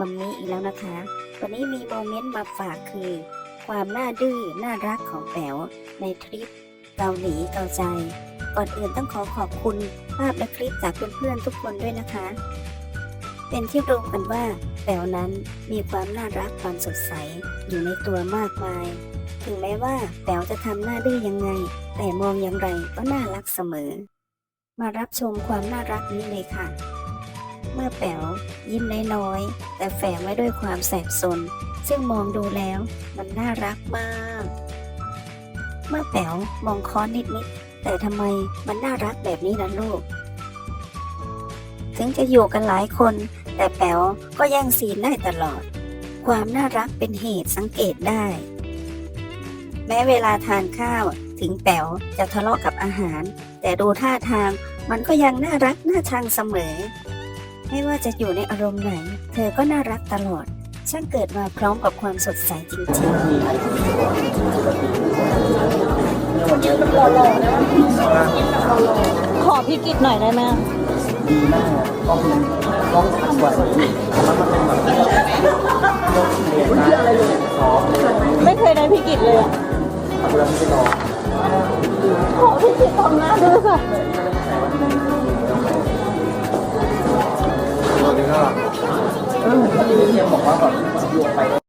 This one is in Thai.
มัมมี่อีกแล้วนะคะ วันนี้มีโมเมนต์มาฝากคือ ความน่าดื้อน่ารักของแป๋วในทริปเกาหลีเกาใจ ก่อนอื่นต้องขอขอบคุณภาพและคลิปจากเพื่อนๆทุกคนด้วยนะคะ เป็นที่รู้กันว่าแป๋วนั้นมีความน่ารักความสดใสอยู่ในตัวมากมาย ถึงแม้ว่าแป๋วจะทำหน้าดื้อยังไง แต่มองอย่างไรก็น่ารักเสมอ มารับชมความน่ารักนี้เลยค่ะ เมื่อแป๋วยิ้มน้อยๆแต่แฝงไว้ด้วยความแสบสน ซึ่งมองดูแล้วมันน่ารักมาก เมื่อแป๋วมองค้อนนิดๆแต่ทำไมมันน่ารักแบบนี้ล่ะลูก ถึงจะอยู่กันหลายคน แต่แป๋วก็แย่งซีนได้ตลอด ความน่ารักเป็นเหตุสังเกตได้ แม้เวลาทานข้าวถึงแป๋วจะทะเลาะกับอาหาร แต่ดูท่าทางมันก็ยังน่ารักน่าชังเสมอ ไม่ว่าจะอยู่ในอารมณ์ไหน เธอก็น่ารักตลอด ช่างเกิดมาพร้อมกับความสดใสจริงๆขอพี่กิจหน่อยได้ไหมดีมากก็คือต้องสวแล้วมันเป็นแบบเรียนได้อบไม่เคยได้พี่กิจเลยอะทำเวลาที่ไปรอขอพี่กิจทำหน้าดื้อค่ะ ก็เออที่เนี่ยบอกว่าแบบโยนไป